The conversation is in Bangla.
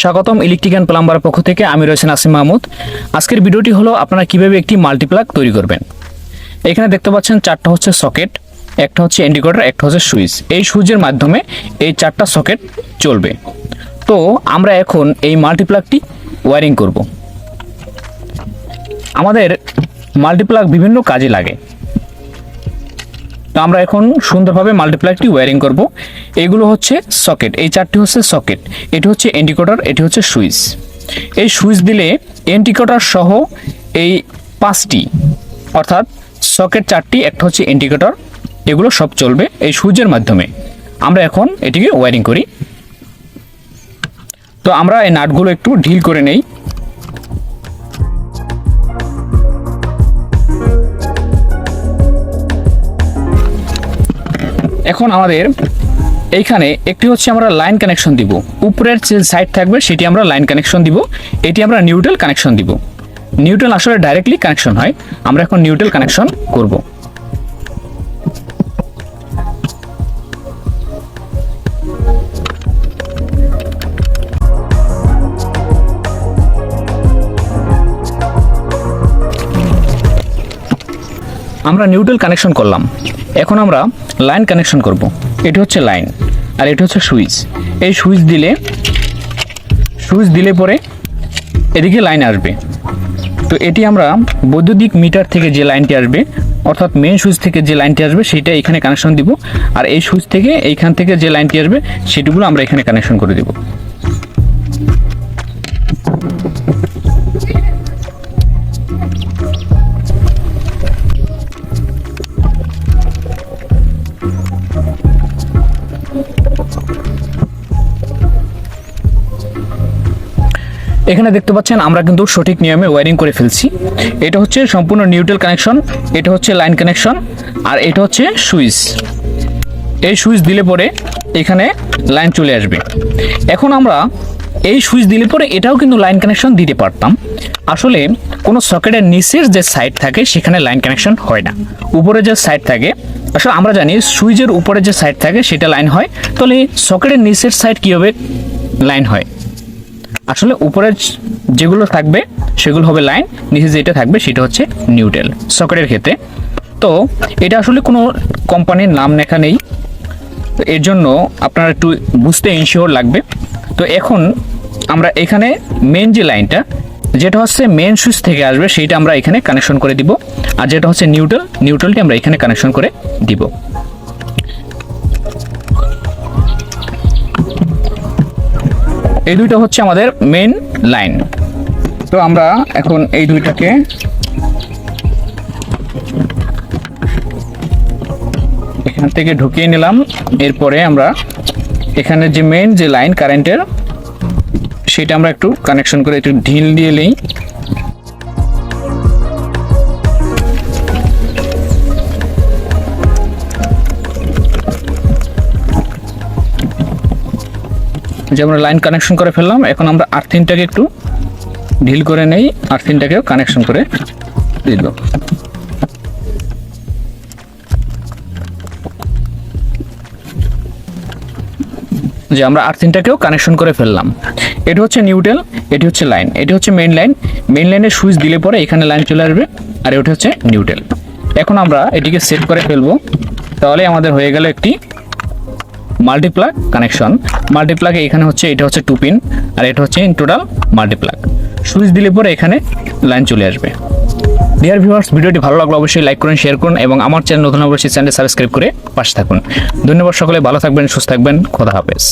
স্বাগতম ইলেকট্রিক অ্যান্ড প্লাম্বার পক্ষ থেকে। আমি রয়েছে নাসিম মাহমুদ। আজকের ভিডিওটি হলো আপনারা কীভাবে একটি মাল্টিপ্লাগ তৈরি করবেন। এখানে দেখতে পাচ্ছেন চারটা হচ্ছে সকেট, একটা হচ্ছে ইন্ডিকেটর, একটা হচ্ছে সুইচ। এই সুইচের মাধ্যমে এই চারটা সকেট চলবে। তো আমরা এখন এই মাল্টিপ্লাগটি ওয়ারিং করব। আমাদের মাল্টিপ্লাগ বিভিন্ন কাজে লাগে। তো আমরা এখন সুন্দরভাবে মাল্টিপ্লাইটি ওয়্যারিং করব। এগুলো হচ্ছে সকেট এই চারটি হচ্ছে সকেট এটি হচ্ছে ইন্ডিকেটর এটি হচ্ছে সুইচ। এই সুইচ দিলে ইন্ডিকেটর সহ এই পাঁচটি, অর্থাৎ সকেট চারটি, একটা হচ্ছে ইন্ডিকেটর এগুলো সব চলবে এই সুইচের মাধ্যমে। আমরা এখন এটিকে ওয়্যারিং করি। তো আমরা এই নাটগুলো একটু ঢিল করে নেই। এখন আমাদের এইখানে একটি হচ্ছে আমরা লাইন কানেকশন দিব। উপরের যে সাইড থাকবে সেটি আমরা লাইন কানেকশন দিব। এটি আমরা নিউট্রাল কানেকশন দিব। নিউট্রাল আসলে ডাইরেক্টলি কানেকশন হয়। আমরা এখন নিউট্রাল কানেকশন করব। আমরা নিউট্রাল কানেকশন করলাম। এখন আমরা লাইন কানেকশন করব। এটি হচ্ছে লাইন আর এটি হচ্ছে সুইচ এই সুইচ দিলে সুইচ দিলে পরে এদিকে লাইন আসবে। তো এটি আমরা বৈদ্যুতিক মিটার থেকে যে লাইনটি আসবে, অর্থাৎ মেন সুইচ থেকে যে লাইনটি আসবে সেটা এখানে কানেকশন দিব। আর এই সুইচ থেকে এইখান থেকে যে লাইনটি আসবে সেটিগুলো আমরা এখানে কানেকশন করে দেব। এখানে দেখতে পাচ্ছেন, আমরা কিন্তু সঠিক নিয়মে ওয়্যারিং করে ফেলছি। এটা হচ্ছে সম্পূর্ণ নিউট্রাল কানেকশন এটা হচ্ছে লাইন কানেকশন আর এটা হচ্ছে সুইচ। এই সুইচ দিলে পরে এখানে লাইন চলে আসবে। এখন আমরা এই সুইচ দিলে পরে এটাও কিন্তু লাইন কানেকশন দিতে পারতাম। আসলে কোনো সকেটের নিচের যে সাইড থাকে, সেখানে লাইন কানেকশন হয় না। উপরে যে সাইড থাকে, আসলে আমরা জানি সুইচের উপরে যে সাইড থাকে, সেটা লাইন হয়। তাহলে সকেটের নিচের সাইড কীভাবে লাইন হয়? আসলে উপরের যেগুলো থাকবে, সেগুলো হবে লাইন, নিচে যেটা থাকবে সেটা হচ্ছে নিউট্রাল সকেটের ক্ষেত্রে। তো এটা আসলে কোনো কোম্পানির নাম লেখা নেই। তো এর জন্য আপনার একটু বুঝতে ইনশিওর লাগবে। তো এখন আমরা এখানে মেন যে লাইনটা, যেটা হচ্ছে মেন সুইচ থেকে আসবে, সেইটা আমরা এখানে কানেকশন করে দিব। আর যেটা হচ্ছে নিউট্রাল নিউট্রালটি আমরা এখানে কানেকশন করে দিব। এই দুইটা হচ্ছে আমাদের মেন লাইন তো আমরা এখন এই দুইটাকে এখান থেকে ঢুকিয়ে নিলাম। এরপরে আমরা এখানে যে মেন যে লাইন কারেন্টের সেটা আমরা একটু কানেকশন করে একটু ঢিল দিয়ে নিই। যে আমরা লাইন কানেকশন করে ফেললাম, এখন আমরা আর্থিনটাকে একটু ঢিল করে নেই আর্থিনটাকেও কানেকশন করে দিল যে আমরা আর্থিনটাকেও কানেকশন করে ফেললাম। এটি হচ্ছে নিউটেল এটি হচ্ছে লাইন এটি হচ্ছে মেন লাইন মেন লাইনের সুইচ দিলে পরে এখানে লাইন চলে আসবে, আর এটি হচ্ছে নিউটেল এখন আমরা এটিকে সেট করে ফেলব, তাহলে আমাদের হয়ে গেল একটি মাল্টিপ্লাগ কানেকশন মাল্টিপ্লাগে এখানে হচ্ছে, এটা হচ্ছে টু পিন আর এটা হচ্ছে ইন টোটাল মাল্টিপ্লাগ সুইচ দিলে পরে এখানে লাইন চলে আসবে। ডিয়ার ভিউয়ার্স ভিডিওটি ভালো লাগলে অবশ্যই লাইক করুন শেয়ার করুন, এবং আমার চ্যানেল নতুন অবশ্যই চ্যানেল সাবস্ক্রাইব করে পাশে থাকুন। ধন্যবাদ সকলে, ভালো থাকবেন, সুস্থ থাকবেন, খোদা হাফেজ।